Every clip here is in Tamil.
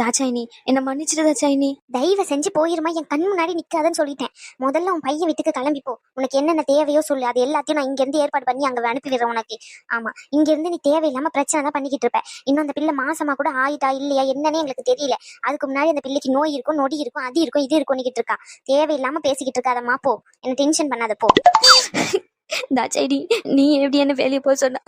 தாச்சாயினி என்ன மன்னிச்சிடு தாச்சாயினி தயவு செஞ்சு போயிருமா என் கண் முன்னாடி நிக்காதன்னு சொல்லிட்டேன். முதல்ல உன் பையன் வீட்டுக்கு கிளம்பி போ. உனக்கு என்னென்ன தேவையோ சொல்லு. அது எல்லாத்தையும் நான் இங்க இருந்து ஏற்பாடு பண்ணி அங்க அனுப்பி விடுறேன் உனக்கு. ஆமா இங்க இருந்து நீ தேவையில்லாம பிரச்சனை தான் பண்ணிக்கிட்டு இருப்ப. இன்னும் அந்த பிள்ளை மாசமா கூட ஆயிட்டா இல்லையா என்னன்னு எங்களுக்கு தெரியல. அதுக்கு முன்னாடி அந்த பிள்ளைக்கு நோய் இருக்கும் நொடி இருக்கும் அது இருக்கும் இது இருக்கும்னுக்கிட்டு இருக்கா. தேவையில்லாம பேசிக்கிட்டு இருக்காதம்மா போ. என்ன டென்ஷன் பண்ணாத போ. தாச்சாயினி நீ எப்படி என்ன வெளியே போக சொன்ன?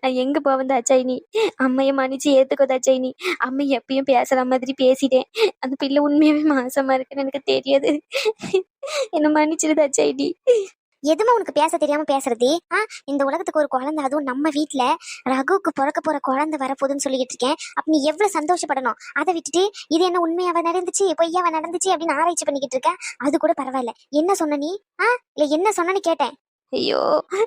நான் எங்க போவேன் தாச்சாயினி அம்மைய மன்னிச்சு ஏத்துக்கோ தாச்சாயினி அம்மை எப்பயும் பேசுற மாதிரி பேசிட்டேன். அந்த பிள்ளை உண்மையாவே மாசமா இருக்குன்னு எனக்கு தெரியாது. என்ன மன்னிச்சிரு தாச்சாயினி எதுமா உனக்கு பேச தெரியாம பேசுறது? ஆ இந்த உலகத்துக்கு ஒரு குழந்தை அதுவும் நம்ம வீட்ல ரகுவுக்கு பிறக்க போற குழந்தை வரப்போகுதுன்னு சொல்லிக்கிட்டு இருக்கேன். அப்ப நீ எவ்வளவு சந்தோஷப்படணும்? அதை விட்டுட்டு இது என்ன உண்மையாவ நடந்துச்சு? பொய்யாவ நடந்துச்சு அப்படின்னு ஆராய்ச்சி பண்ணிக்கிட்டு இருக்க? அது கூட பரவாயில்ல. என்ன சொன்ன நீ? ஆ இல்ல என்ன சொன்னன்னு கேட்டேன். ஐயோ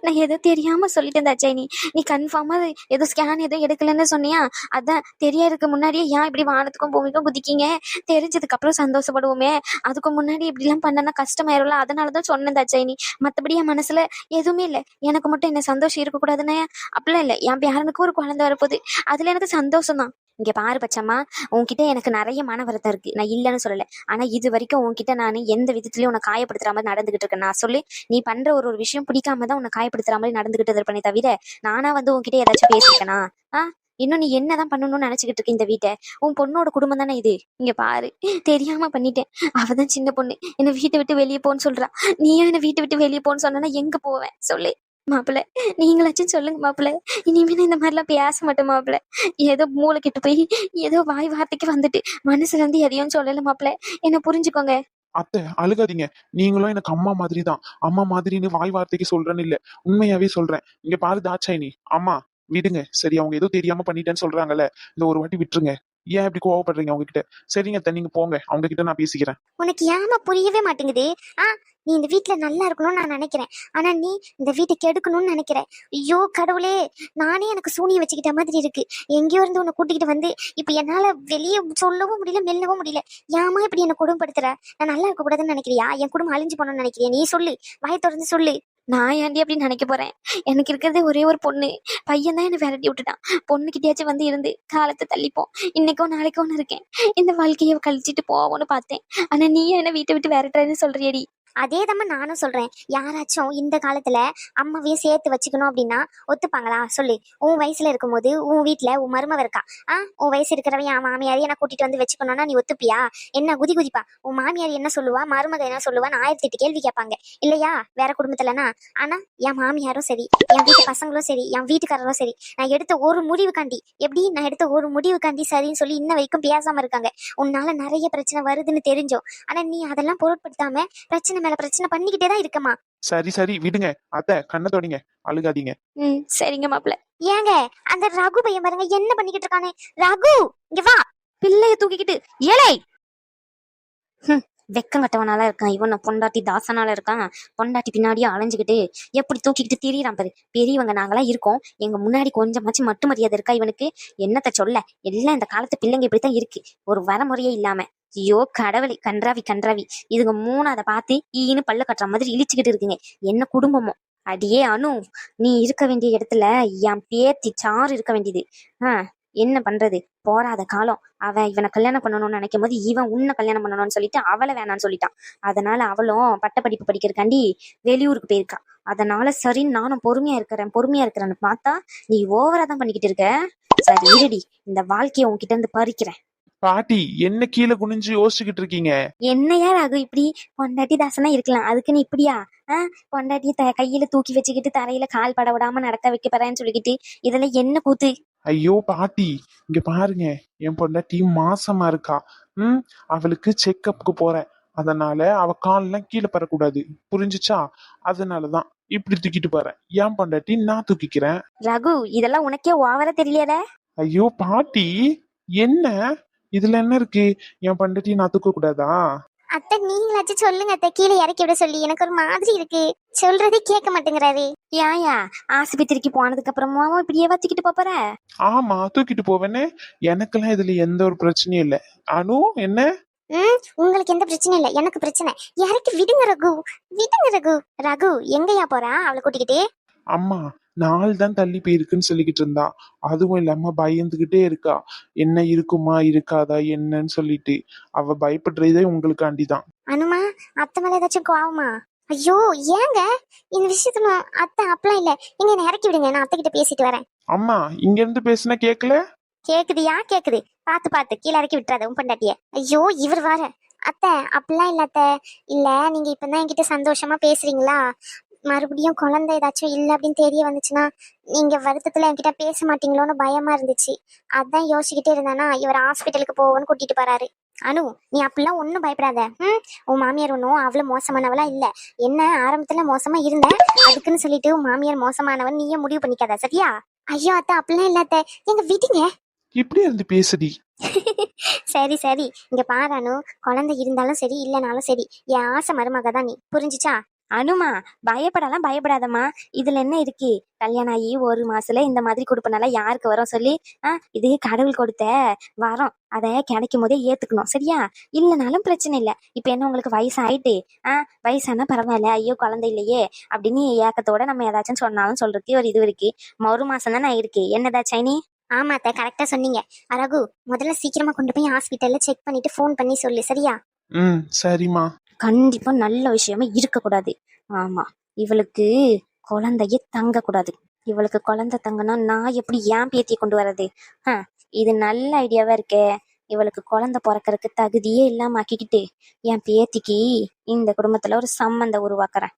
நான் ஏதோ தெரியாம சொல்லிட்டேன் தாச்சாயினி நீ கன்ஃபார்மா ஏதோ ஸ்கேன் ஏதோ எடுக்கலன்னு சொன்னியா? அதான் தெரியறதுக்கு முன்னாடியே ஏன் இப்படி வானத்துக்கும் பூமிக்கும் குதிக்கீங்க? தெரிஞ்சதுக்கு அப்புறம் சந்தோஷப்படுவோமே. அதுக்கு முன்னாடி இப்படிலாம் பண்ணனா கஷ்டமாயிரும்ல. அதனாலதான் சொன்னேன் தாச்சாயினி மத்தபடி என் மனசுல எதுவுமே இல்லை. எனக்கு மட்டும் என்ன சந்தோஷம் இருக்கக்கூடாதுன்னு அப்படிலாம் இல்லை. என் பேரனுக்கும் ஒரு குழந்தை வரப்போகுது. அதுல எனக்கு சந்தோஷம் தான் இங்க பாரு பச்சம்மா உன்கிட்ட எனக்கு நிறைய மன வருத்தம் இருக்கு. நான் இல்லைன்னு சொல்லல. ஆனா இது வரைக்கும் உன்கிட்ட நான் எந்த விதத்துலயும் உன்னை காயப்படுத்துற மாதிரி நடந்துகிட்டு இருக்கேன். நான் சொல்லி நீ பண்ற ஒரு ஒரு விஷயம் பிடிக்காம தான் உன்னை காயப்படுத்துற மாதிரி நடந்துகிட்டு இருப்பேனே தவிர நானா வந்து உன்கிட்ட ஏதாச்சும் பேசிருக்கேனா ஆ? இன்னும் நீ என்னதான் பண்ணணும்னு நினைச்சுக்கிட்டு இருக்க இந்த வீட்டை? உன் பொண்ணோட குடும்பம் தானே இது? இங்க பாரு தெரியாம பண்ணிட்டேன். அவதான் சின்ன பொண்ணு. என்ன வீட்டை விட்டு வெளியே போன்னு சொல்றா. நீயும் என்ன வீட்டை விட்டு வெளியே போன்னு சொன்னா எங்க போவேன்? சொல்லு. மாப்பிள்ள நீங்களாச்சும் சொல்லுங்க மாப்பிள்ள இனிமேல் இந்த மாதிரிலாம் பேச மாட்டேன் மாப்பிள்ள ஏதோ மூளை கிட்ட போய் ஏதோ வாய் வார்த்தைக்கு வந்துட்டு மனசுல இருந்து எதையும் சொல்லல மாப்பிள்ள என்ன புரிஞ்சுக்கோங்க. அத்தை அழுகாதீங்க. நீங்களும் எனக்கு அம்மா மாதிரி தான் அம்மா மாதிரின்னு வாய் வார்த்தைக்கு சொல்றேன்னு இல்ல. உண்மையாவே சொல்றேன். இங்க பாரு தாட்சாயினி. அம்மா விடுங்க. சரி அவங்க ஏதோ தெரியாம பண்ணிட்டேன்னு சொல்றாங்கல்ல. இந்த ஒரு வாட்டி விட்டுருங்க. ஏன் இப்படி கோவப்படுறீங்க அவங்க கிட்ட சரிங்க அத்தை நீங்க போங்க. அவங்க கிட்ட நான் பேசிக்கிறேன். உனக்கு ஏமா புரியவே மாட்டேங்குது? ஆ நீ இந்த வீட்ல நல்லா இருக்கணும்னு நான் நினைக்கிறேன். ஆனா நீ இந்த வீட்டை கெடுக்கணும்னு நினைக்கிற ஐயோ கடவுளே! நானே எனக்கு சூனிய வச்சுக்கிட்ட மாதிரி இருக்கு. எங்கேயோ இருந்து உன்னை கூட்டிகிட்டு வந்து இப்ப என்னால வெளியே சொல்லவும் முடியல மெல்லவும் முடியல. ஏமா இப்படி என்ன குடும்பப்படுத்துற நான் நல்லா இருக்க கூடாதுன்னு நினைக்கிறியா? என் குடும்பம் அழிஞ்சு போகணும்னு நினைக்கிறியா? நீ சொல்லு. வாய் திறந்து சொல்லு. நான் ஏன்டி அப்படின்னு நினைக்க போறேன்? எனக்கு இருக்கிறதே ஒரே ஒரு பொண்ணு. பையன் தான் என்னை விரட்டி விட்டுட்டான். பொண்ணுகிட்டயாச்சும் வந்து இருந்து காலத்தை தள்ளிப்போம். இன்னைக்கோ நாளைக்கோ ஒன்று இருக்கேன். இந்த வாழ்க்கையை கழிச்சிட்டு போவோம்னு பார்த்தேன். ஆனா நீ என்ன வீட்டை விட்டு விரட்டுறேன்னு சொல்றியடி. அதே நானும் சொல்றேன். யாராச்சும் இந்த காலத்துல அம்மாவையும் சேர்த்து வச்சுக்கணும் அப்படின்னா ஒத்துப்பாங்களா? சொல்லு. உன் வயசுல இருக்கும்போது உன் வீட்ல உன் மருமவ இருக்கா? ஆ? உன் வயசு இருக்கிறவன் என் மாமியாரையும் நான் கூட்டிட்டு வந்து வச்சுக்கணும்னா நீ ஒத்துப்பியா? என்ன குதி குதிப்பா? உன் மாமியார் என்ன சொல்லுவா? மருமக என்ன சொல்லுவான்னு ஆயிரத்தி எட்டு கேள்வி கேட்பாங்க. இல்லையா? வேற குடும்பத்துலனா ஆனா என் மாமியாரும் சரி என் வீட்டு பசங்களும் சரி என் வீட்டுக்காரரும் சரி நான் எடுத்த ஒரு முடிவுக்காண்டி எப்படி? நான் எடுத்த ஒரு முடிவுக்காண்டி சரின்னு சொல்லி இன்ன வரைக்கும் பேசாம இருக்காங்க. உன்னால நிறைய பிரச்சனை வருதுன்னு தெரிஞ்சோம். ஆனா நீ அதெல்லாம் பொருட்படுத்தாம பிரச்சனை மேல பிரச்சனை பண்ணிக்கிட்டே தான் இருக்கமா சரி சரி விடுங்க. அத்தை கண்ணை தொடங்க. அழுகாதீங்க. ம் சரிங்க மாப்பிள்ள. ஏங்க அந்த ரகு பையன் பாருங்க என்ன பண்ணிக்கிட்டு இருக்கானே? ரகு இங்க வா. பிள்ளைய தூக்கிக்கிட்டு ஏழை. வெக்கம் கட்டவனால இருக்கான். இவன் பொண்டாட்டி தாசனால இருக்கான். பொண்டாட்டி பின்னாடியே அலைஞ்சுக்கிட்டு எப்படி தூக்கிக்கிட்டு திரியறான் பாரு. பெரியவங்க நாங்களாம் இருக்கோம். எங்க முன்னாடி கொஞ்சமாச்சும் மட்டு மரியாதை இருக்கா இவனுக்கு? என்னத்த சொல்ல? எல்லாம் இந்த காலத்து பிள்ளைங்க இப்படித்தான் இருக்கு. ஒரு வரமுறையே இல்லாம. ஐயோ கடவுளை கன்றாவி கன்றாவி. இதுங்க மூணு அதை பார்த்து ஈன்னு பல்ல கட்டுற மாதிரி இழிச்சுக்கிட்டு இருக்குங்க. என்ன குடும்பமோ? அடியே அனு நீ இருக்க வேண்டிய இடத்துல என் பேத்தி சாறு இருக்க வேண்டியது. ஆ என்ன பண்றது? போராத காலம். அவன் இவனை கல்யாணம் பண்ணணும்னு நினைக்கும் போது இவன் உன்னை கல்யாணம் பண்ணணும்னு சொல்லிட்டு அவளை வேணாம்னு சொல்லிட்டான். அதனால அவளும் பட்டப்படிப்பு படிக்கிறக்காண்டி வெளியூருக்கு போயிருக்கா. அதனால சரின்னு நானும் பொறுமையா இருக்கிறேன் பொறுமையா இருக்கிறேன்னு பார்த்தா நீ ஓவரா தான் பண்ணிக்கிட்டு இருக்க. சரி இருடி. இந்த வாழ்க்கைய உன்கிட்ட இருந்து பறிக்கிறேன். பாட்டி என்ன கீழே குனிஞ்சு யோசிச்சுக்கிட்டு இருக்கீங்க? என்னையா ராகு இப்படி பொண்டாட்டி தாசனா இருக்கலாம். அதுக்குன்னு இப்படியா? பொண்டாட்டிய த கையில தூக்கி வச்சுக்கிட்டு தரையில கால் பட விடாம நடக்க வைக்க போறேன்னு சொல்லிக்கிட்டு இதெல்லாம் என்ன கூத்து? ஐயோ பாட்டி இங்க பாருங்க. என் பொண்டாட்டி மாசமா இருக்கா. ம் அவளுக்கு செக்கப்புக்கு போறேன். அதனால அவ கால்லாம் கீழே பறக்கூடாது புரிஞ்சுச்சா? அதனாலதான் இப்படி தூக்கிட்டு போறேன். என் பொண்டாட்டி நான் தூக்கிக்கிறேன்? ரகு இதெல்லாம் உனக்கே ஓவரா தெரியலையாடா. ஐயோ பாட்டி என்ன? இதுல என்ன இருக்கு? என் பொண்டாட்டி நான் தூக்க கூடாதா? அத்தை நீங்களாச்சும் சொல்லுங்க அத்தை. கீழே இறக்கி விட சொல்லி. எனக்கு ஒரு மாதிரி இருக்கு. சொல்றதே கேட்க மாட்டேங்கிறாரு. ஏயா ஆஸ்பத்திரிக்கு போனதுக்கு அப்புறமாவும் இப்படியே வச்சுக்கிட்டு போற? ஆமா தூக்கிட்டு போவேனே. எனக்கெல்லாம் இதுல எந்த ஒரு பிரச்சனையும் இல்ல. அனு என்ன? ம் உங்களுக்கு எந்த பிரச்சனையும் இல்லை. எனக்கு பிரச்சனை. இறக்கி விடுங்க ரகு. விடுங்க ரகு. ரகு எங்கயா போறா? அவளை கூட்டிக்கிட்டு? அம்மா நாள் தான் தள்ளி போயிருக்குன்னு சொல்லிக்கிட்டு இருந்தா. அதுவும் இல்லாம பயந்துகிட்டே இருக்கா. என்ன இருக்குமா இருக்காதா என்னன்னு சொல்லிட்டு. அவ பயப்படுறதே உங்களுக்காண்டி தான். அனுமா அத்தை மேல ஏதாச்சும் கோவமா? ஐயோ ஏங்க? இந்த விஷயத்துல அத்தை அப்பலாம் இல்ல. எங்க என்ன இறக்கி விடுங்க. நான் அத்தை கிட்ட பேசிட்டு வரேன். அம்மா இங்க இருந்து பேசுனா கேக்கல? கேக்குதுயா கேக்குது. பாத்து பாத்து. கீழே இறக்கி விட்டுறாத உன் பொண்டாட்டிய. ஐயோ இவர் வர அத்தை அப்படிலாம் இல்ல அத்தை. இல்ல நீங்க இப்பதான் என்கிட்ட சந்தோஷமா பேசுறீங்களா? மறுபடியும் குழந்தை ஏதாச்சும் இல்ல அப்படின்னு தெரிய வந்துச்சுன்னா நீங்க வருத்தத்துல என்கிட்ட பேச மாட்டீங்களோன்னு பயமா இருந்துச்சு. அதான் யோசிச்சுக்கிட்டே இருந்தானா இவர் ஹாஸ்பிட்டலுக்கு போவோன்னு கூட்டிட்டு போறாரு. அனு நீ அப்படிலாம் ஒன்றும் பயப்படாத. ம்? உன் மாமியார் ஒன்றும் அவ்வளோ மோசமானவளா இல்ல. என்ன ஆரம்பத்துல மோசமா இருந்த? அதுக்குன்னு சொல்லிட்டு உன் மாமியார் மோசமானவன் நீயே முடிவு பண்ணிக்காத சரியா? ஐயோ அத்தை அப்படிலாம் இல்ல அத்தை. எங்க விடுங்க. இப்படி இருந்து பேசுடி. சரி சரி. இங்க பாரு அனு. குழந்தை இருந்தாலும் சரி இல்லைனாலும் சரி. என் ஆசை மருமக தான் நீ. புரிஞ்சுச்சா? அனுமா பயப்படலாம் பயப்படாதம்மா. இதுல என்ன இருக்கு? கல்யாணம் ஆகி ஒரு மாசத்துல இந்த மாதிரி கொடுப்பனால யாருக்கு வரும் சொல்லி? ஆ இது கடவுள் கொடுத்த வரோம். அதை கிடைக்கும் போதே ஏத்துக்கணும். சரியா? இல்லைனாலும் பிரச்சனை இல்லை. இப்ப என்ன உங்களுக்கு வயசு ஆயிட்டு ஆ வயசானா பரவாயில்ல. ஐயோ குழந்தை இல்லையே. அப்படின்னு ஏக்கத்தோட நம்ம ஏதாச்சும் சொன்னாலும் சொல்றதுக்கு ஒரு இது இருக்கு. ஒரு மாசம் தானே இருக்கு. என்னதா சைனி? ஆமா அத்தை. கரெக்டா சொன்னீங்க. ரகு முதல்ல சீக்கிரமா கொண்டு போய் ஹாஸ்பிட்டல்ல செக் பண்ணிட்டு ஃபோன் பண்ணி சொல்லு. சரியா? ம் சரிம்மா. கண்டிப்பா நல்ல விஷயமா இருக்கக்கூடாது. ஆமா இவளுக்கு குழந்தையே தங்க கூடாது இவளுக்கு குழந்தை தங்கனா நான் எப்படி ஏன் பேத்தியை கொண்டு வர்றது? ஆ இது நல்ல ஐடியாவா இருக்கே. இவளுக்கு குழந்தை பிறக்கறதுக்கு தகுதியே இல்லாம ஆக்கிக்கிட்டு என் பேத்திக்கு இந்த குடும்பத்துல ஒரு சம்மந்தம் உருவாக்குறேன்.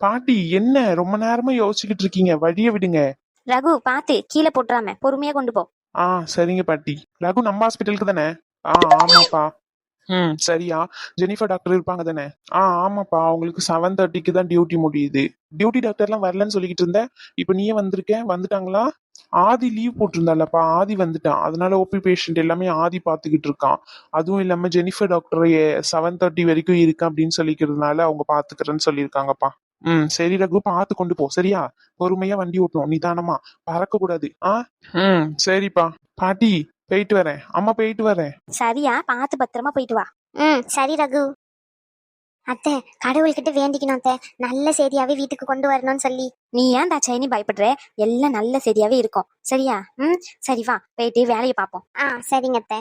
பாட்டி என்ன ரொம்ப நேரமா யோசிச்சுக்கிட்டு இருக்கீங்க? வழிய விடுங்க. ரகு பாத்து கீழே போட்டுறாம பொறுமையா கொண்டு போ. ஆ சரிங்க பாட்டி. ரகு நம்ம ஹாஸ்பிட்டலுக்கு தானே? ஆ ஆமாப்பா. ம். சரியா? ஜெனிஃபர் டாக்டர் இருப்பாங்க தானே? ஆ ஆமாப்பா. அவங்களுக்கு செவன் தேர்ட்டிக்கு தான் டியூட்டி முடியுது. டியூட்டி டாக்டர்லாம் வரலன்னு சொல்லிக்கிட்டு இருந்தேன் இப்போ நீயே வந்திருக்க? வந்துட்டாங்களா? ஆதி லீவ் போட்டிருந்தாலப்பா ஆதி வந்துட்டான் அதனால ஓபி பேஷண்ட் எல்லாமே ஆதி பார்த்துக்கிட்டு இருக்கான். அதுவும் இல்லாம ஜெனிஃபர் டாக்டர் செவன் தேர்ட்டி வரைக்கும் இருக்கு அப்படின்னு சொல்லிக்கிறதுனால அவங்க பாத்துக்கிறேன்னு சொல்லியிருக்காங்கப்பா. ம் சரி ரகு பார்த்து கொண்டு போ. சரியா? பொறுமையா வண்டி ஓட்டணும். நிதானமா. பறக்க கூடாது ஆ? ம். சரிப்பா. பாட்டி போயிட்டு வரேன். அம்மா போயிட்டு வரேன். சரியா? பார்த்து பத்திரமா போயிட்டு வா. ம் சரி ரகு. அத்தை கடவுள்கிட்ட வேண்டிக்கணும் அத்தை. நல்ல செய்தியாவே வீட்டுக்கு கொண்டு வரணும்னு சொல்லி. நீ ஏன் தாச்சாயினி பயப்படுற? எல்லாம் நல்ல சரியாவே இருக்கும். சரியா? ம் சரி வா. போயிட்டு வேலையை பார்ப்போம். ஆ சரிங்க அத்தை.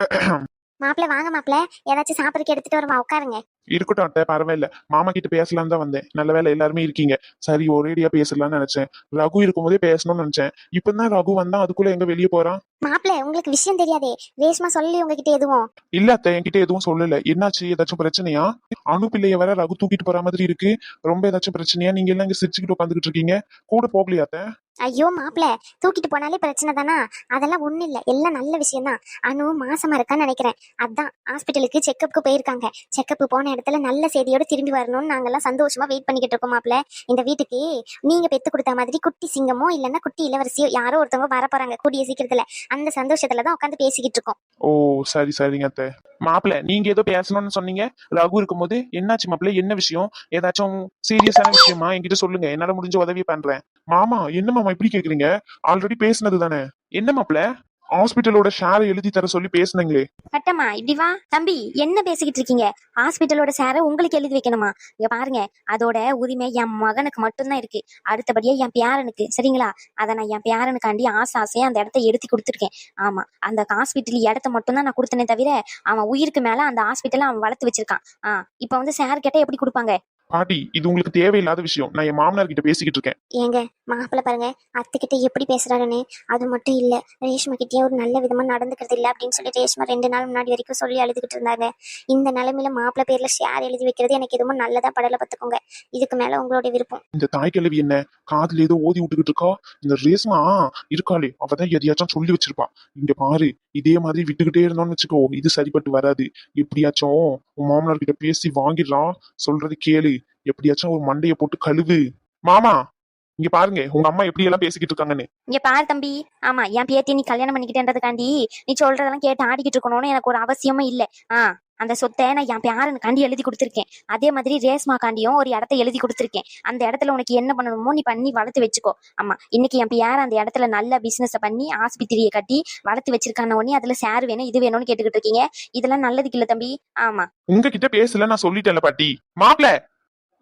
மாப்பிள்ள வாங்க மாப்பிள்ள. ஏதாச்சும் சாப்பிட்றதுக்கு எடுத்துட்டு வரவா உட்காருங்க. இருக்கட்டும் அத்தை பரவாயில்ல. மாமா கிட்ட பேசலாம் தான் வந்தேன். நல்ல வேலை எல்லாருமே இருக்கீங்க. சரி ஒரேடியா பேசலாம்னு நினைச்சேன். ரகு இருக்கும்போதே பேசணும்னு நினைச்சேன். இப்பதான் ரகு வந்தா அதுக்குள்ள எங்க வெளியே போறான்? மாப்பிள்ள உங்களுக்கு விஷயம் தெரியாதே. ரேஷ்மா சொல்லி உங்ககிட்ட எதுவும்? இல்ல அத்தை என்கிட்ட எதுவும் சொல்லல. என்னாச்சு? ஏதாச்சும் பிரச்சனையா? அணு பிள்ளைய வர ரகு தூக்கிட்டு போற மாதிரி இருக்கு. ரொம்ப ஏதாச்சும் பிரச்சனையா? நீங்க எல்லாம் இங்க சிரிச்சுக்கிட்டு உட்காந்துக்கிட்டு இருக்கீங்க. கூட போகலையா அத்தை? ஐயோ மாப்பிள்ள தூக்கிட்டு போனாலே பிரச்சனை தானா? அதெல்லாம் ஒண்ணும் இல்லை. எல்லாம் நல்ல விஷயம்தான். அனு மாசமா இருக்கான்னு நினைக்கிறேன். அதான் ஹாஸ்பிட்டலுக்கு செக்கப்புக்கு போயிருக்காங்க. செக்கப் போன இடத்துல நல்ல செய்தியோட திரும்பி வரணும்னு நாங்கெல்லாம் சந்தோஷமா வெயிட் பண்ணிக்கிட்டு இருக்கோம் மாப்பிள்ள இந்த வீட்டுக்கு நீங்க பெத்து கொடுத்த மாதிரி குட்டி சிங்கமோ இல்லைன்னா குட்டி இளவரசியோ யாரோ ஒருத்தவங்க வர போறாங்க கூடிய சீக்கிரத்துல. அந்த சந்தோஷத்துல தான் உட்காந்து பேசிக்கிட்டு இருக்கோம். ஓ சரி சரிங்க அத்தை. மாப்பிள்ள நீங்க ஏதோ பேசணும்னு சொன்னீங்க. ரகு இருக்கும்போது என்னாச்சு மாப்பிள்ள என்ன விஷயம்? ஏதாச்சும் சீரியஸான விஷயமா? என்கிட்ட சொல்லுங்க. என்னால முடிஞ்ச உதவி பண்றேன். மாமா என்ன மாமா இப்படி கேக்குறீங்க? ஆல்ரெடி பேசுனது தானே? என்ன மாப்பிள்ள? ஹாஸ்பிட்டலோட ஷேர் எழுதி தர சொல்லி பேசுனீங்களே. கட்டமா இப்படி வா. தம்பி என்ன பேசிக்கிட்டு இருக்கீங்க? ஹாஸ்பிட்டலோட சேர உங்களுக்கு எழுதி வைக்கணுமா? இங்க பாருங்க அதோட உரிமை என் மகனுக்கு மட்டும்தான் இருக்கு. அடுத்தபடியா என் பேரனுக்கு சரிங்களா? அதை நான் என் பேரனுக்காண்டி ஆசை ஆசையா அந்த இடத்த எடுத்து கொடுத்துருக்கேன். ஆமா அந்த ஹாஸ்பிட்டல் இடத்த மட்டும்தான் நான் கொடுத்தனே தவிர அவன் உயிருக்கு மேல அந்த ஹாஸ்பிட்டல அவன் வளர்த்து வச்சிருக்கான். ஆ இப்ப வந்து சேர் கேட்டா எப்படி கொடுப்பாங்க? பாட்டி இது உங்களுக்கு தேவையில்லாத விஷயம். நான் என் மாமனார் கிட்ட பேசிக்கிட்டு இருக்கேன். ஏங்க மாப்பிள்ள பாருங்க. அத்தைக்கிட்ட எப்படி பேசுறாருன்னு அது மட்டும் இல்ல. ரேஷ்மா கிட்டே ஒரு நல்ல விதமா நடந்துக்கிறது இல்ல அப்படின்னு சொல்லி ரேஷ்மா ரெண்டு நாள் முன்னாடி வரைக்கும் சொல்லி அழுதுகிட்டு இருந்தாங்க. இந்த நிலைமையில மாப்பிள்ள பேர்ல ஷேர் எழுதி வைக்கிறது எனக்கு எதுவும் நல்லதா படல பார்த்துக்கோங்க. இதுக்கு மேல உங்களோட விருப்பம். இந்த தாய் கிழவி என்ன காதுல ஏதோ ஓதி விட்டுக்கிட்டு இருக்கா? இந்த ரேஸ்மா இருக்காளே. அவதான் எதையாச்சும் சொல்லி வச்சிருப்பா. இங்க பாரு இதே மாதிரி விட்டுக்கிட்டே இருந்தோம்னு வச்சுக்கோ. இது சரிப்பட்டு வராது. எப்படியாச்சும் உன் மாமனார் கிட்ட பேசி வாங்கிடுறான் சொல்றது கேளு. எப்படியாச்சும் ஒரு மண்டைய போட்டு கழுவு. மாமா இங்க பாருங்க உங்க அம்மா எப்படி எல்லாம் பேசிக்கிட்டு இருக்காங்கன்னு. இங்க பாரு தம்பி. ஆமா என் பேத்தி நீ கல்யாணம் பண்ணிக்கிட்டேன்றதுக்காண்டி நீ சொல்றதெல்லாம் கேட்டு ஆடிக்கிட்டு இருக்கணும்னு எனக்கு ஒரு அவசியமும் இல்ல. ஆ அந்த சொத்தை நான் என் பேரனுக்காண்டி எழுதி கொடுத்துருக்கேன். அதே மாதிரி ரேஸ்மாக்காண்டியும் ஒரு இடத்த எழுதி கொடுத்துருக்கேன். அந்த இடத்துல உனக்கு என்ன பண்ணணுமோ நீ பண்ணி வளர்த்து வச்சுக்கோ. ஆமா இன்னைக்கு என் பேர் அந்த இடத்துல நல்ல பிசினஸ் பண்ணி ஆஸ்பத்திரியை கட்டி வளர்த்து வச்சிருக்கான உடனே அதுல சேர் வேணும் இது வேணும்னு கேட்டுக்கிட்டு இருக்கீங்க. இதெல்லாம் நல்லதுக்கு இல்ல தம்பி. ஆமா. உங்ககிட்ட பேசல நான் சொல்லிட்டேன்ல பாட்டி. மாப்ள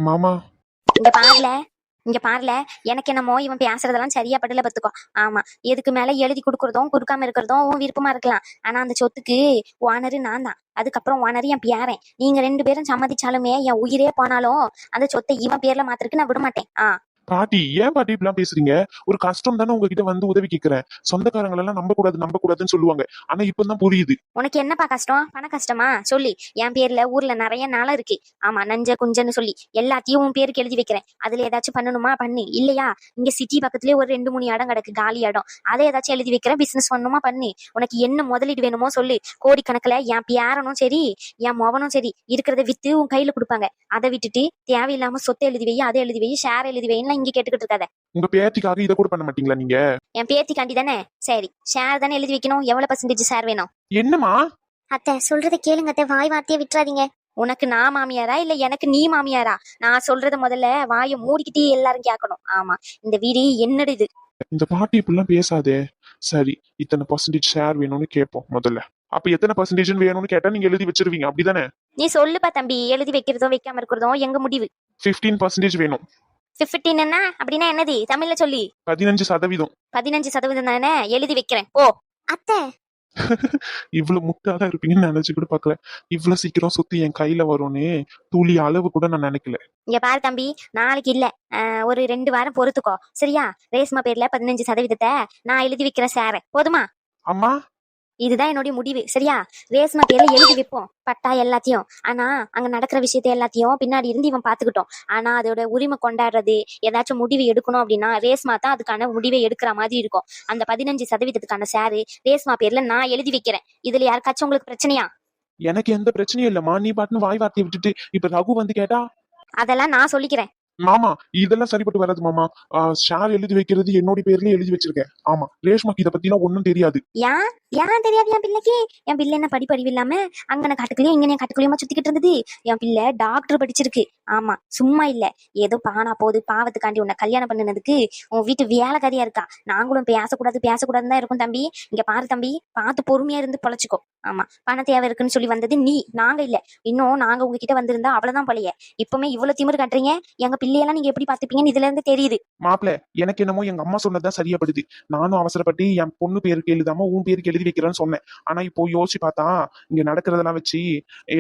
மாமா. இங்க பாருல இங்க பாருல எனக்கு என்னமோ இவன் பேசுறதெல்லாம் சரியா படல பத்துக்கோ ஆமா எதுக்கு மேல எழுதி கொடுக்கறதும் கொடுக்காம இருக்கிறதும் உன் விருப்பமா இருக்கலாம். ஆனா அந்த சொத்துக்கு ஓனரு நான் தான். அதுக்கப்புறம் ஓனரு என் பேரன். நீங்க ரெண்டு பேரும் சம்மதிச்சாலுமே என் உயிரே போனாலும் அந்த சொத்தை இவன் பேர்ல மாத்திருக்கு நான் விட மாட்டேன். ஆ. பாட்டி ஏன் பாட்டி இப்படிலாம் பேசுறீங்க? ஒரு கஷ்டம் தானே உங்ககிட்ட வந்து உதவி கேக்குறேன். சொந்தக்காரங்க எல்லாம் நம்ப கூடாது நம்ப கூடாதுன்னு சொல்லுவாங்க. ஆனா இப்பதான் புரியுது. உனக்கு என்னப்பா கஷ்டம்? பண கஷ்டமா? சொல்லி. என் பேர்ல ஊர்ல நிறைய நாளம் இருக்கு. ஆமா நஞ்ச குஞ்சன்னு சொல்லி. எல்லாத்தையும் உன் பேருக்கு எழுதி வைக்கிறேன். அதுல ஏதாச்சும் பண்ணணுமா? பண்ணு. இல்லையா? இங்க சிட்டி பக்கத்துலயே ஒரு ரெண்டு மூணு இடம் கிடக்கு காலி இடம். அதை ஏதாச்சும் எழுதி வைக்கிறேன். பிசினஸ் பண்ணணுமா பண்ணு. உனக்கு என்ன முதலீடு வேணுமோ சொல்லு. கோடிக்கணக்கில் என் பேரனும் சரி என் மொவனும் சரி இருக்கிறத வித்து உன் கையில கொடுப்பாங்க. அதை விட்டுட்டு தேவையில்லாம சொத்தை எழுதி வை அதை எழுதி வை ஷேர் எழுதி வைன்னு இங்க கேட்டுக்கிட்டு இருக்காத. உங்க பேத்திக்காக இதை கூட பண்ண மாட்டீங்களா நீங்க? என் பேத்திக்காண்டி தானே? சரி ஷேர் தானே எழுதி வைக்கணும். எவ்வளவு பர்சன்டேஜ் ஷேர் வேணும்? என்னமா அத்தை சொல்றதை கேளுங்க அத்தை. வாய் வார்த்தையை விட்டுறாதீங்க. உனக்கு நான் மாமியாரா இல்ல எனக்கு நீ மாமியாரா? நான் சொல்றத முதல்ல வாயை மூடிக்கிட்டே எல்லாரும் கேட்கணும். ஆமா இந்த வீடு என்னடு இது? இந்த பாட்டி இப்படிலாம் பேசாதே. சரி இத்தனை பர்சன்டேஜ் ஷேர் வேணும்னு கேட்போம் முதல்ல. அப்ப எத்தனை பர்சன்டேஜ் வேணும்னு கேட்டா நீங்க எழுதி வச்சிருவீங்க. அப்படிதானே? நீ சொல்லுப்பா தம்பி. எழுதி வைக்கிறதும் வைக்காம இருக்கிறதும் எங்க முடிவு? பிப்டீன் பர்சன்டேஜ் வேணும். பிப்டீன் என்ன அப்படின்னா என்னது? தமிழ்ல சொல்லி. பதினஞ்சு சதவீதம். பதினஞ்சு சதவீதம் தானே? எழுதி வைக்கிறேன். ஓ அத்தை. இவ்வளவு முட்டாளா இருப்பீங்கன்னு நினைச்சு கூட பாக்கல இவ்வளவு சீக்கிரம் சுத்தி என் கையில வரும்னு துளி அளவு கூட நான் நினைக்கல. இங்க பாரு தம்பி நாளைக்கு இல்ல. ஆஹ், ஒரு ரெண்டு வாரம் பொறுத்துக்கோ. சரியா? ரேஸ்மா பேர்ல பதினஞ்சு சதவீதத்தை நான் எழுதி வைக்கிறேன் சார் போதுமா? அம்மா? இதுதான் என்னுடைய முடிவு. சரியா? ரேஸ்மா பேர்ல எழுதி வைப்போம். பட்டா எல்லாத்தையும். ஆனா அங்க நடக்கிற விஷயத்த எல்லாத்தையும் பின்னாடி இருந்து இவன் பாத்துக்கிட்டோம் ஆனா அதோட உரிமை கொண்டாடுறது ஏதாச்சும் முடிவு எடுக்கணும் அப்படின்னா ரேஸ்மா தான் அதுக்கான முடிவை எடுக்கிற மாதிரி இருக்கும். அந்த பதினஞ்சு சதவீதத்துக்கான சாரு ரேஸ்மா பேர்ல நான் எழுதி வைக்கிறேன். இதுல யாருக்காச்சும் உங்களுக்கு பிரச்சனையா? எனக்கு எந்த பிரச்சனையும் இல்லம்மா. நீ பாட்டுன்னு வாய் வார்த்தையை விட்டுட்டு இப்ப ரகு வந்து கேட்டா? அதெல்லாம் நான் சொல்லிக்கிறேன். மாமா இதெல்லாம் சரிப்பட்டு வராது மாமா. ஷேர் எழுதி வைக்கிறது என்னோட பேர்ல எழுதி வச்சிருக்கேன். ஆமா ரேஷ்மாக்கு இத பத்திலாம் ஒண்ணும் தெரியாது. ஏன் ஏன் தெரியாது என் பிள்ளைக்கு? என் பிள்ளை என்ன படி படிவு இல்லாம அங்கன காட்டுக்குள்ளயும் இங்கனே காட்டுக்குள்ளயுமா சுத்திக்கிட்டு இருந்தது? என் பிள்ளை டாக்டர் படிச்சிருக்கு. ஆமா சும்மா இல்ல. ஏதோ பானா போகுது பாவத்துக்காண்டி உன்னை கல்யாணம் பண்ணினதுக்கு உன் வீட்டு வேலைக்காரியா இருக்கா? நாங்களும் பேசக்கூடாது பேசக்கூடாதுன்னு தான் இருக்கும் தம்பி. இங்க பாரு தம்பி பார்த்து பொறுமையா இருந்து பொழைச்சிக்கோ. ஆமா பண தேவை இருக்குன்னு சொல்லி வந்தது நீ. நாங்க இல்ல. இன்னும் நாங்க உங்ககிட்ட வந்திருந்தா அவ்வளவுதான் பழைய. இப்பவுமே இவ்வளவு திமிரு கட்டுறீங்க. எங்க பிள்ளையெல்லாம் நீங்க எப்படி பாத்துப்பீங்கன்னு இதுல இருந்து தெரியுது. மாப்பிள எனக்கு என்னமோ எங்க அம்மா சொன்னதுதான் சரியாப்படுது. நானும் அவசரப்பட்டு என் பொண்ணு பேருக்கு எழுதாம உன் பேருக்கு எழுதி வைக்கிறேன்னு சொன்னேன். ஆனா இப்போ யோசிச்சு பார்த்தா இங்க நடக்கிறதெல்லாம் வச்சு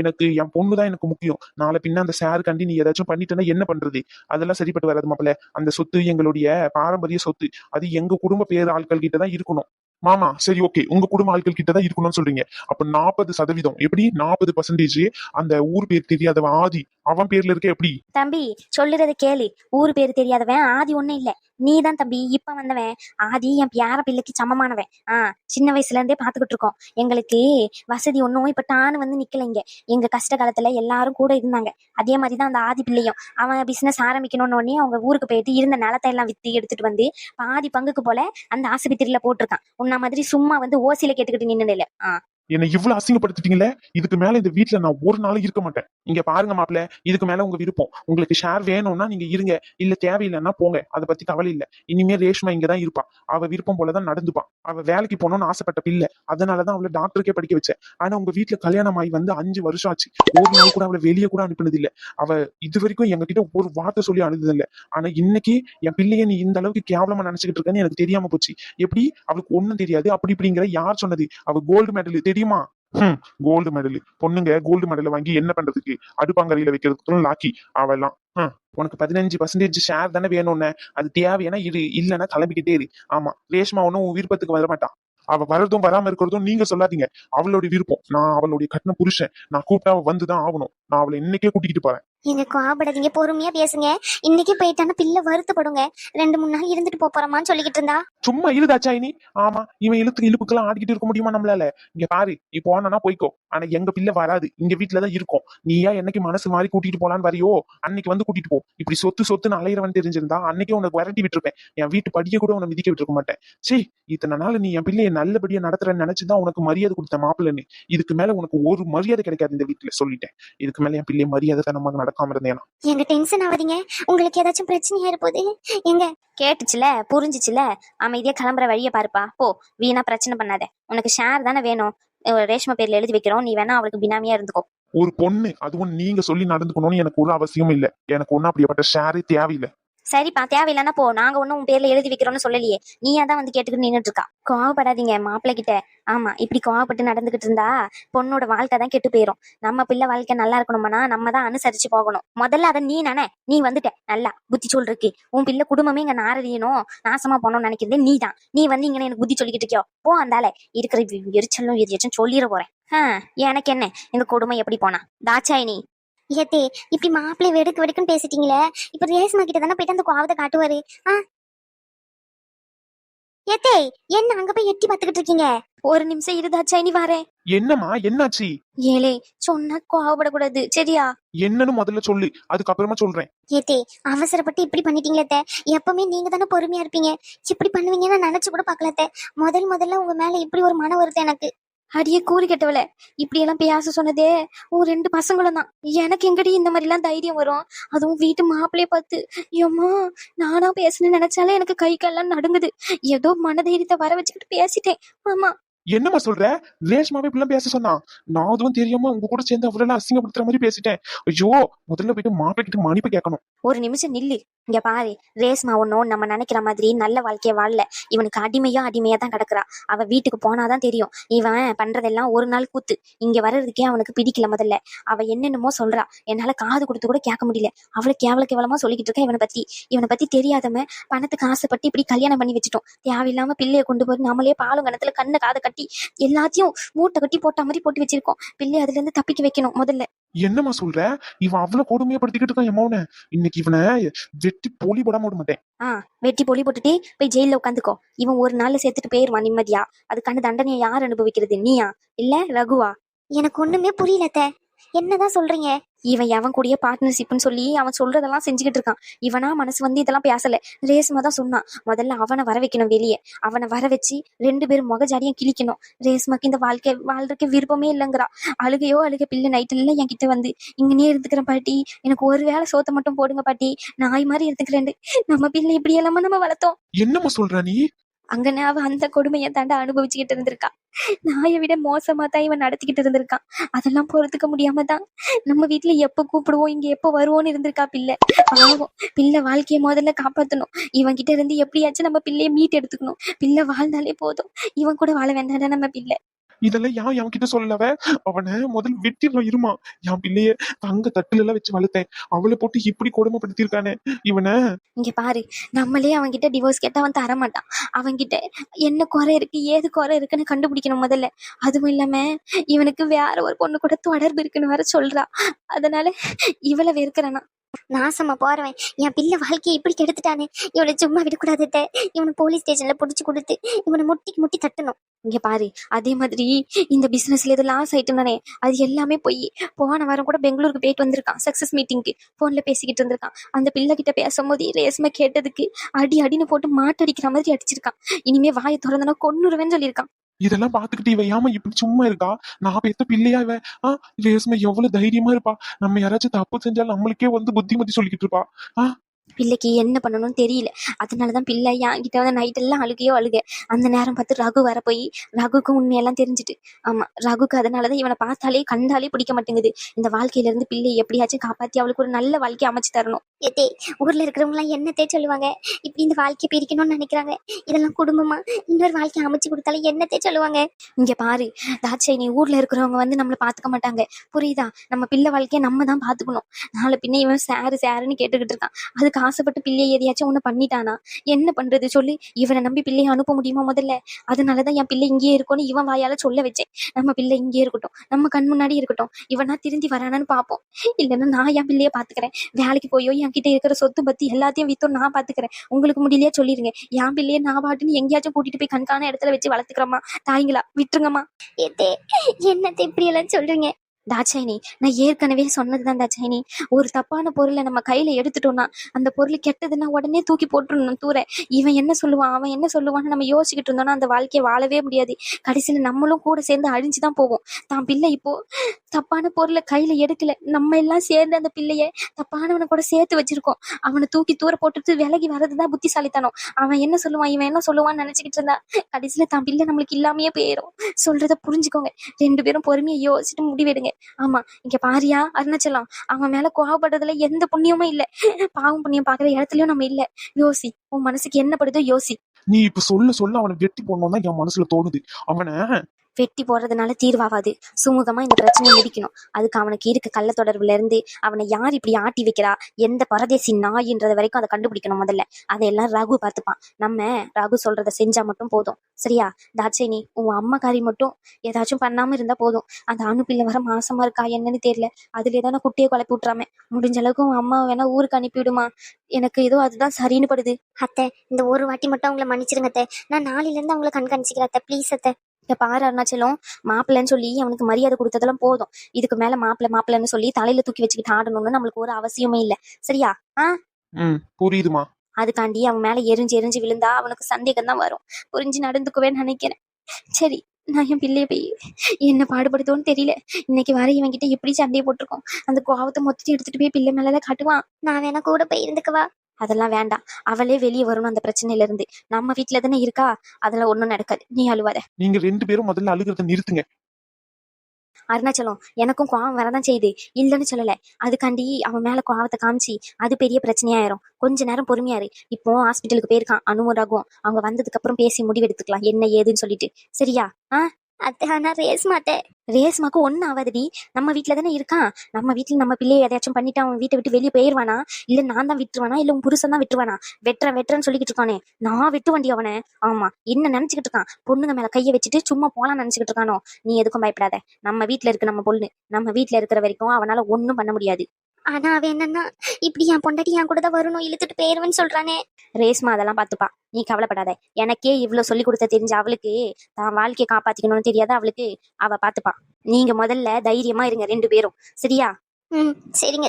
எனக்கு என் பொண்ணு தான் எனக்கு முக்கியம். நாளை பின்ன அந்த சார் கண்டி நீ ஏதாச்சும் பண்ணிட்டேன்னா என்ன பண்றது? அதெல்லாம் சரிப்பட்டு வராது மாப்பிள. அந்த சொத்து எங்களுடைய பாரம்பரிய சொத்து. அது எங்க குடும்ப பேர் ஆட்கள் கிட்ட தான் இருக்கணும். மாமா சரி ஓகே. உங்க குடும்ப ஆட்கள் கிட்ட தான் இருக்கணும்னு சொல்றீங்க. அப்ப நாற்பது சதவீதம். எப்படி? நாற்பது பர்சன்டேஜ் அந்த ஊர் பேர் தெரியாத ஆதி அவன் பேர்ல இருக்க எப்படி? தம்பி சொல்லுறத கேளு. ஊர் பேரு தெரியாதவன் ஆதி ஒண்ணும் இல்ல. நீதான் தம்பி இப்ப வந்தவன். ஆதி என் பியார பிள்ளைக்கு சமமானவன். ஆ சின்ன வயசுல இருந்தே பாத்துக்கிட்டு இருக்கோம். எங்களுக்கு வசதி ஒண்ணும் இப்ப டான்னு வந்து நிக்கல இங்க. எங்க கஷ்ட காலத்துல எல்லாரும் கூட இருந்தாங்க. அதே மாதிரிதான் அந்த ஆதி பிள்ளையும். அவன் பிசினஸ் ஆரம்பிக்கணும்னு உடனே அவங்க ஊருக்கு போயிட்டு இருந்த நிலத்தை எல்லாம் வித்து எடுத்துட்டு வந்து பாதி பங்குக்கு போல அந்த ஆஸ்பத்திரியில போட்டிருக்கான். உன்ன மாதிரி சும்மா வந்து ஓசியில கேட்டுக்கிட்டு நின்னு இல்ல ஆ. என்னை இவ்வளவு அசிங்கப்படுத்திட்டீங்களே? இதுக்கு மேல இந்த வீட்ல நான் ஒரு நாளும் இருக்க மாட்டேன். இங்க பாருங்க மாப்பிள்ள இதுக்கு மேல உங்க விருப்பம். உங்களுக்கு ஷேர் வேணும்னா நீங்க இருங்க. இல்ல தேவையில்லைன்னா போங்க. அதை பத்தி கவலை இல்ல. இனிமே ரேஷ்மா இங்கதான் இருப்பான் அவ விருப்பம் போலதான் நடந்துப்பான் அவ வேலைக்கு போகணும்னு ஆசைப்பட்ட பிள்ளை. அதனாலதான் அவளை டாக்டருக்கே படிக்க வச்சேன். ஆனா உங்க வீட்டுல கல்யாணம் ஆகி வந்து அஞ்சு வருஷம் ஆச்சு. ஒரு நாள் கூட அவளை வெளியே கூட அனுப்பினது இல்ல அவ இது வரைக்கும் எங்ககிட்ட ஒரு வார்த்தை சொல்லி அனுப்புனது இல்ல ஆனா இன்னைக்கு என் பிள்ளைய நீ இந்த அளவுக்கு கேவலமா நினைச்சுக்கிட்டு இருக்கேன்னு எனக்கு தெரியாம போச்சு. எப்படி? அவளுக்கு ஒண்ணும் தெரியாது. அப்படி இப்படிங்கிற யார் சொன்னது? அவ கோல்டு மெடல் தெரியுமா? ஹம் கோல்டு மெடலு பொண்ணுங்க கோல்டு மெடல் வாங்கி என்ன பண்றதுக்கு? அடுப்பாங்கரையில வைக்கிறதுக்கு லாக்கி அவெல்லாம் ஹம், உனக்கு பதினஞ்சு பர்சன்டேஜ் ஷேர் தானே வேணும்னு. அது தேவையான இரு இல்லைன்னா கிளம்பிக்கிட்டே இரு. ஆமா ரேஷ்மா ஒன்னும் உன் விருப்பத்துக்கு வர மாட்டான் அவ வரதும் வராம இருக்கிறதும் நீங்க சொல்லாதீங்க. அவளுடைய விருப்பம். நான் அவளுடைய கட்டின புருஷன். நான் கூப்பிட்டா வந்துதான் ஆகணும். நான் அவளை இன்னைக்கே கூட்டிக்கிட்டு போறேன். எங்க கோவப்படாதீங்க பொறுமையா பேசுங்க. இன்னைக்கு போயிட்டான பிள்ளை வருத்தப்படுங்க. ரெண்டு மூணு நாள் இருந்துட்டு போறோமான்னு சொல்லிக்கிட்டு இருந்தா. சும்மா இழுதா சாயினி ஆமா இவன் இழுத்து இழுப்புக்கெல்லாம் ஆடிக்கிட்டு இருக்க முடியுமா நம்மளால? இங்க பாரு நீ போனா போய்க்கோ. ஆனா எங்க பிள்ளை வராது. இங்க வீட்டுலதான் இருக்கும். நீயா என்னைக்கு மனசு மாதிரி கூட்டிட்டு போலான்னு வரியோ? அன்னைக்கு வந்து கூட்டிட்டு போ. இப்படி சொத்து சொத்துன்னு அலையிறவன் தெரிஞ்சிருந்தா அன்னைக்கே உனக்கு விரட்டி விட்டுருப்பேன். என் வீட்டு படிய கூட உன்னை மிதிக்க விட்டுருக்க மாட்டேன். சீ இத்தனை நாள் நீ என் பிள்ளைய நல்லபடியா நடத்துறேன்னு நினைச்சுதான் உனக்கு மரியாதை கொடுத்த மாப்பிள்ளன்னு. இதுக்கு மேல உனக்கு ஒரு மரியாதை கிடைக்காது இந்த வீட்டுல சொல்லிட்டேன். இதுக்கு மேல என் பிள்ளை மரியாதை தனமாக நடக்காம இருந்தேனா? எங்க டென்ஷன் ஆகாதீங்க உங்களுக்கு ஏதாச்சும் பிரச்சனையா இருப்போது? எங்க? கேட்டுச்சுல புரிஞ்சுச்சுல. அமைதியா கிளம்புற வழியை பாருப்பா. போ வீணா பிரச்சனை பண்ணாத. உனக்கு ஷேர் தானே வேணும். ரேஷ்மா பேர்ல எழுதி வைக்கிறோம். நீ வேணா அவளுக்கு பினாமியா இருந்துக்கோ. ஒரு பொண்ணு அதுவும் நீங்க சொல்லி நடந்துக்கணும்னு எனக்கு ஒரு அவசியம் இல்ல. எனக்கு ஒன்னும் அப்படிப்பட்ட ஷேரே தேவையில்லை. சரிப்பா தேவையில்லைன்னா போ. நாங்க ஒன்னும் உன் பேர்ல எழுதி வைக்கிறோம்னு சொல்லலையே. நீயா தான் வந்து கேட்டுக்கிட்டு நின்னுட்டு இருக்கா? கோவப்படாதீங்க மாப்பிள்ளை கிட்ட. ஆமா இப்படி கோவப்பட்டு நடந்துகிட்டு இருந்தா பொண்ணோட வாழ்க்கை தான் கெட்டு போயிரும். நம்ம பிள்ளை வாழ்க்கை நல்லா இருக்கணும்னா நம்ம தான் அனுசரிச்சு போகணும். முதல்ல அதை நீ நானே நீ வந்துட்ட. நல்லா புத்தி சொல்றதுக்கு உன் பிள்ளை குடும்பமே இங்க நாரடியணும் நாசமா போகணும்னு நினைக்கிறது நீ தான். நீ வந்து இங்க எனக்கு புத்தி சொல்லிக்கிட்டு இருக்கியோ? போ அந்தால இருக்கிற எரிச்சலும் எரிச்சலும் சொல்லிட போறேன். எனக்கு என்ன? இந்த கொடுமை எப்படி போனா? தாச்சாயினி ஏத்தே இப்படி மாப்பிள்ளை வெடுக்கு வெடுக்குன்னு பேசிட்டீங்களே? இப்ப ரேஸ்மா கிட்ட தானே போயிட்டு அந்த கோவத்தை காட்டுவாரு. ஆ? ஏத்தே என்ன அங்க போய் எட்டி பாத்துக்கிட்டு இருக்கீங்க? ஒரு நிமிஷம் இரு தாச்சாயினி வரேன். என்னம்மா என்னாச்சு? ஏலே சொன்னா கோவப்படக்கூடாது சரியா? என்னன்னு முதல்ல சொல்லு அதுக்கப்புறமா சொல்றேன். ஏத்தே அவசரப்பட்டு இப்படி பண்ணிட்டீங்களே அத்தை. எப்பவுமே நீங்க தானே பொறுமையா இருப்பீங்க. இப்படி பண்ணுவீங்கன்னு நினைச்சு கூட பார்க்கல அத்தை. முதல் முதல்ல உங்க மேல இப்படி ஒரு மன வருது எனக்கு. அடியே கூறி கெட்டவள இப்படி எல்லாம் பேச சொன்னதே உன் ரெண்டு பசங்களும் தான் எனக்கு எங்கடி இந்த மாதிரி எல்லாம் தைரியம் வரும்? அதுவும் வீட்டு மாப்பிள்ளைய பார்த்து ஏம்மா நானா பேசணும்னு நினைச்சாலே எனக்கு கை கால்லாம் நடுங்குது. ஏதோ மனதைரியத்தை வர வச்சுக்கிட்டு பேசிட்டேன். ஆமா என்னம்மா சொல்ற? ரேஷ்மாவே இப்படிலாம் பேச சொன்னா. நான் அதுவும் தெரியாம உங்க கூட சேர்ந்து அவ்வளவு அசிங்கப்படுத்துற மாதிரி பேசிட்டேன். ஐயோ முதல்ல போயிட்டு மாப்பிள்ளை கிட்ட மன்னிப்பு கேட்கணும். ஒரு நிமிஷம் நில்லு. இங்க பாரு ரேஸ்மா ஒன்னும் நம்ம நினைக்கிற மாதிரி நல்ல வாழ்க்கைய வாழல. இவனுக்கு அடிமையா அடிமையா தான் கிடக்குறா. அவ வீட்டுக்கு போனாதான் தெரியும். இவன் பண்றதெல்லாம் ஒரு நாள் கூத்து. இங்க வர்றதுக்கே அவனுக்கு பிடிக்கல முதல்ல. அவ என்னென்னமோ சொல்றா. என்னால காது கொடுத்து கூட கேட்க முடியல. அவளை கேவல கேவலமா சொல்லிக்கிட்டு இருக்கா இவனை பத்தி. இவனை பத்தி தெரியாதவன் பணத்துக்கு ஆசைப்பட்டு இப்படி கல்யாணம் பண்ணி வச்சுட்டோம். தேவையில்லாம பிள்ளைய கொண்டு போய் நம்மளே பாலும் கணத்துல கண்ணை காதை கட்டி எல்லாத்தையும் மூட்டை கட்டி போட்ட மாதிரி போட்டு வச்சிருக்கோம். பிள்ளை அதுல இருந்து தப்பிக்க வைக்கணும் முதல்ல. என்னம்மா சொல்ற? இவன் அவ்வளவு கொடுமையப்படுத்திக்கிட்டு இருக்கான் என் மௌன இன்னைக்கு இவனை வெட்டி போலி போடாம விட மாட்டேன். ஆ வெட்டி பொலி போட்டுட்டு போய் ஜெயில உட்காந்துக்கோ இவன் ஒரு நாள்ல சேர்த்துட்டு போயிருவான் நிம்மதியா. அதுக்கான தண்டனையை யார் அனுபவிக்கிறது? நீயா? இல்ல ரகுவா? எனக்கு ஒண்ணுமே புரியல அத்தை. என்னதான் சொல்றீங்க? இவன் எவன் கூடிய பார்ட்னர்ஷிப்னு சொல்லி அவன் சொல்றதெல்லாம் செஞ்சுக்கிட்டு இருக்கான். இவனா மனசு வந்து இதெல்லாம் பேசல. ரேஸ்மா தான் சொன்னான். முதல்ல அவனை வர வைக்கணும் வெளியே. அவனை வர வச்சு ரெண்டு பேரும் முகஜாடியும் கிழிக்கணும். ரேஸ்மாக்கு இந்த வாழ்க்கை வாழ்றதுக்கு விருப்பமே இல்லைங்கிறா. அழுகையோ அழுக பிள்ளை நைட்டு என் என்கிட்ட வந்து இங்கனே இருந்துக்கிறேன் பாட்டி. எனக்கு ஒரு வேளை சோத்தை மட்டும் போடுங்க பாட்டி. நாய் மாதிரி இருந்துக்கிறேன் நம்ம பிள்ளை இப்படி எல்லாமே நம்ம வளர்த்தோம். என்னம்மா சொல்ற நீ? அங்கன அவ அந்த கொடுமையை தாண்ட அனுபவிச்சுக்கிட்டு இருந்திருக்கா. நாயை விட மோசமா தான் இவன் நடத்திக்கிட்டு இருந்திருக்கான் அதெல்லாம் பொறுத்துக்க முடியாம தான் நம்ம வீட்டுல எப்ப கூப்பிடுவோம் இங்க எப்ப வருவோம்னு இருந்திருக்கா பிள்ளை. பாவம் பிள்ளை வாழ்க்கையை முதல்ல காப்பாத்தணும். இவன் கிட்ட இருந்து எப்படியாச்சும் நம்ம பிள்ளைய மீட் எடுத்துக்கணும். பிள்ளை வாழ்ந்தாலே போதும். இவன் கூட வாழ வேண்டாம் நம்ம பிள்ளை. இதெல்லாம் ஏன் என் கிட்ட சொல்லலவ அவனை முதல்ல வெட்டிடலாம் இருமா. என் பிள்ளைய தங்க தட்டுல எல்லாம் வச்சு வளர்த்தேன். அவளை போட்டு இப்படி கொடுமைப்படுத்திருக்கானே இவனை இங்க பாரு நம்மளே அவன்கிட்ட டிவோர்ஸ் கேட்டா அவன் தர மாட்டான் அவன்கிட்ட என்ன குறை இருக்கு ஏது குறை இருக்குன்னு கண்டுபிடிக்கணும் முதல்ல. அதுவும் இல்லாம இவனுக்கு வேற ஒரு பொண்ணு கூட தொடர்பு இருக்குன்னு வேற சொல்றா. அதனால இவளை வெறுக்கிறானா. நாசமா போறவன். என் பிள்ளை வாழ்க்கையை இப்படி கெடுத்துட்டானே. இவனை சும்மா விடக்கூடாது. இவனை போலீஸ் ஸ்டேஷன்ல புடிச்சு கொடுத்து இவனை முட்டிக்கு முட்டி தட்டணும். இங்க பாரு அதே மாதிரி இந்த பிசினஸ்ல இது லாஸ் ஆயிட்டுனானே அது எல்லாமே போய் போன வாரம் கூட பெங்களூருக்கு போயிட்டு வந்திருக்கான் சக்சஸ் மீட்டிங்க்கு போன்ல பேசிக்கிட்டு இருந்திருக்கான். அந்த பிள்ளை கிட்ட பேசும்போது ரேஸ்மா கேட்டதுக்கு அடி அடின்னு போட்டு மாட்டடிக்கிற மாதிரி அடிச்சிருக்கான். இனிமே வாயை திறந்தனா கொன்னுருவேன்னு சொல்லியிருக்கான். இதெல்லாம் பாத்துக்கிட்டு இவ ஏமா இப்படி சும்மா இருக்கா? நான் பெத்த பிள்ளையா இவ ஆ ரேஸ்மா எவ்வளவு தைரியமா இருப்பா? நம்ம யாராச்சும் தப்பு செஞ்சாலும் நம்மளுக்கே வந்து புத்திமதி சொல்லிக்கிட்டு இருப்பா. பிள்ளைக்கு என்ன பண்ணணும்னு தெரியல. அதனாலதான் பிள்ளை என்கிட்ட வந்து நைட் எல்லாம் அழுகையோ அழுக. அந்த நேரம் பார்த்து ரகு வர போய் ரகுக்கு உண்மையெல்லாம் தெரிஞ்சுட்டு ஆமா ரகுக்கு அதனாலதான் இவனை பார்த்தாலே கண்டாலே பிடிக்க மாட்டேங்குது. இந்த வாழ்க்கையில இருந்து எப்படியாச்சும் காப்பாத்தி அவளுக்கு ஒரு நல்ல வாழ்க்கை அமைச்சு தரணும். எதே ஊர்ல இருக்கிறவங்க எல்லாம் என்னத்தே சொல்லுவாங்க? இப்படி இந்த வாழ்க்கையை பிரிக்கணும்னு நினைக்கிறாங்க. இதெல்லாம் குடும்பமா? இன்னொரு வாழ்க்கையை அமைச்சு கொடுத்தாலே என்னத்தே சொல்லுவாங்க? இங்க பாரு தாட்சை நீ ஊர்ல இருக்கிறவங்க வந்து நம்மள பாத்துக்க மாட்டாங்க. புரியுதா? நம்ம பிள்ளை வாழ்க்கைய நம்ம தான் பாத்துக்கணும் நாளை பின்ன இவன் சாரு சாருன்னு கேட்டுக்கிட்டு இருக்கான். அது இவனுக்கு ஆசைப்பட்டு பிள்ளையை எதையாச்சும் ஒண்ணு பண்ணிட்டானா? என்ன பண்றது சொல்லி? இவனை நம்பி பிள்ளையை அனுப்ப முடியுமா முதல்ல? அதனாலதான் என் பிள்ளை இங்கேயே இருக்கும்னு இவன் வாயால சொல்ல வச்சேன். நம்ம பிள்ளை இங்கேயே இருக்கட்டும். நம்ம கண் முன்னாடி இருக்கட்டும். இவனா திருந்தி வரானான்னு பாப்போம். இல்லைன்னா நான் என் பிள்ளைய பார்த்துக்கிறேன் வேலைக்கு போயோ என்கிட்ட இருக்கிற சொத்து பத்தி எல்லாத்தையும் வித்தோ நான் பார்த்துக்கிறேன் உங்களுக்கு முடியலையா சொல்லிருங்க. என் பிள்ளைய நான் பாட்டுன்னு எங்கேயாச்சும் கூட்டிட்டு போய் கண்காண இடத்துல வச்சு வளர்த்துக்கிறோமா? தாய்ங்களா விட்டுருங்கம்மா. என்னத்தை இப்படி எல்லாம் சொல்றீங்க? தாட்சாயினி நான் ஏற்கனவே சொன்னதுதான் தாட்சாயினி. ஒரு தப்பான பொருளை நம்ம கையில எடுத்துட்டோம்னா அந்த பொருள் கெட்டதுன்னா உடனே தூக்கி போட்டுருணும் தூர. இவன் என்ன சொல்லுவான் அவன் என்ன சொல்லுவான்னு நம்ம யோசிச்சுக்கிட்டு இருந்தோம்னா அந்த வாழ்க்கையை வாழவே முடியாது. கடைசியில நம்மளும் கூட சேர்ந்து அழிஞ்சு தான் போவோம். தான் பிள்ளை இப்போ தப்பான பொருளை கையில எடுக்கல. நம்ம எல்லாம் சேர்ந்து அந்த பிள்ளைய தப்பானவனை கூட சேர்த்து வச்சிருக்கோம். அவனை தூக்கி தூர போட்டுட்டு விலகி வர்றதுதான் புத்திசாலித்தனம். அவன் என்ன சொல்லுவான் இவன் என்ன சொல்லுவான்னு நினைச்சுக்கிட்டு இருந்தா கடைசியில தான் பிள்ளை நம்மளுக்கு இல்லாமையே போயிடும் சொல்றத புரிஞ்சுக்கோங்க. ரெண்டு பேரும் பொறுமையை யோசிச்சுட்டு முடிவெடுங்க. ஆமா இங்க பாரியா அருணாச்சலம். அவன் மேல கோவப்படுறதுல எந்த புண்ணியமும் இல்ல. பாவம் புண்ணியம் பாக்குற இடத்துலயும் நம்ம இல்ல. யோசி உன் மனசுக்கு என்ன படுதோ யோசி. நீ இப்ப சொல்ல சொல்ல அவனை வெட்டி போடணும் தான் என் மனசுல தோணுது. அவனை வெட்டி போடுறதுனால தீர்வாகாது. சுமூகமா இந்த பிரச்சனையை முடிக்கணும். அதுக்கு அவனுக்கு இருக்க கள்ள தொடர்புல இருந்து அவனை யார் இப்படி ஆட்டி வைக்கிறா? எந்த பரதேசி நாயின்றது வரைக்கும் அதை கண்டுபிடிக்கணும் முதல்ல. அதையெல்லாம் ரகு பார்த்துப்பான். நம்ம ரகு சொல்றத செஞ்சா மட்டும் போதும். சரியா? தாட்சேனி உன் அம்மாக்காரி மட்டும் ஏதாச்சும் பண்ணாம இருந்தா போதும். அந்த அணுப்பிள்ள வர மாசமா இருக்கா என்னன்னு தெரியல. அதுல ஏதாவது குட்டியை குழப்பி விட்றாம முடிஞ்ச அளவுக்கு உன் அம்மா வேணா ஊருக்கு அனுப்பிவிடுமா? எனக்கு ஏதோ அதுதான் சரின்னு படுது. அத்தை இந்த ஒரு வாட்டி மட்டும் அவங்கள மன்னிச்சிருங்க அத்தை. நான் நாளையில இருந்து அவங்கள கண்காணிச்சிக்கிறேன் அத்தை. ப்ளீஸ் அத்தை. இங்க பாரு அருணாச்சலம். மாப்பிள்ளைன்னு சொல்லி அவனுக்கு மரியாதை கொடுத்ததெல்லாம் போதும். இதுக்கு மேல மாப்பிள்ளை மாப்பிள்ளைன்னு சொல்லி தலையில தூக்கி வச்சுக்கிட்டு ஆடணும்னு நம்மளுக்கு ஒரு அவசியமே இல்ல. சரியா? ம் புரியுதுமா. அதுக்காண்டி அவன் மேல எரிஞ்சு எரிஞ்சு விழுந்தா அவனுக்கு சந்தேகம் தான் வரும். புரிஞ்சு நடந்துக்குவேன்னு நினைக்கிறேன். சரி நான் என் பிள்ளைய போய் என்ன பாடுபடுத்தோன்னு தெரியல. இன்னைக்கு வர இவன்கிட்ட எப்படி சண்டையை போட்டிருக்கோம்? அந்த கோவத்தை மொத்தத்தையும் எடுத்துட்டு போய் பிள்ளை மேலதான் காட்டுவான். நான் வேணா கூட போய் இருந்துக்கவா? அதெல்லாம் வேண்டாம். அவளே வெளியே வரணும் அந்த பிரச்சனையில இருந்து நம்ம வீட்டுல தானே இருக்கா? அதெல்லாம் ஒண்ணும் நடக்காது. நீ அழுவாத. நீங்க ரெண்டு பேரும் முதல்ல அழுகிறத நிறுத்துங்க. அருணாச்சலம் எனக்கும் கோவம் வரதான் செய்யுது. இல்லைன்னு சொல்லல. அதுக்காண்டி அவன் மேல கோவத்தை காமிச்சு அது பெரிய பிரச்சனையாயிரும். கொஞ்ச நேரம் பொறுமையா இரு இப்போ ஹாஸ்பிட்டலுக்கு போயிருக்கான் அனுமராகும் அவங்க வந்ததுக்கு அப்புறம் பேசி முடிவெடுத்துக்கலாம். என்ன ஏதுன்னு சொல்லிட்டு. சரியா? அத்தை ஆனா ரேஸ்மா அத்தை ரேஸ்மாக்கு ஒன்றும் ஆகாதடி நம்ம வீட்டில் தானே இருக்கான் நம்ம வீட்டில் நம்ம பிள்ளைய எதையாச்சும் பண்ணிட்டு அவன் வீட்டை விட்டு வெளியே போயிருவானா இல்ல நான் தான் விட்டுருவானா? இல்ல உன் புருஷன் தான் விட்டுருவானா? வெட்டுறேன் வெட்டுறேன்னு சொல்லிக்கிட்டு இருக்கானே. நான் வெட்டு வண்டி அவனை. ஆமா என்ன நினச்சிக்கிட்டு இருக்கான்? பொண்ணுங்க மேல கைய வச்சுட்டு சும்மா போலாம் நினச்சிக்கிட்டு இருக்கானோ? நீ எதுக்கும் பயப்படாத. நம்ம வீட்டில் இருக்க நம்ம பொண்ணு. நம்ம வீட்டில் இருக்கிற வரைக்கும் அவனால ஒன்றும் பண்ண முடியாது. ஆனா அவன் என்னன்னா இப்படி என் பொண்டாட்டி என் கூட தான் வரணும் இழுத்துட்டு போயிருவேன்னு சொல்றானே. ரேஸ்மா அதெல்லாம் பாத்துப்பா நீ கவலைப்படாத. எனக்கே இவ்வளவு சொல்லி கொடுத்த தெரிஞ்ச அவளுக்கு தான் வாழ்க்கையை காப்பாத்திக்கணும்னு தெரியாத அவளுக்கு அவ பாத்துப்பா நீங்க முதல்ல தைரியமா இருங்க ரெண்டு பேரும். சரியா? ம் சரிங்க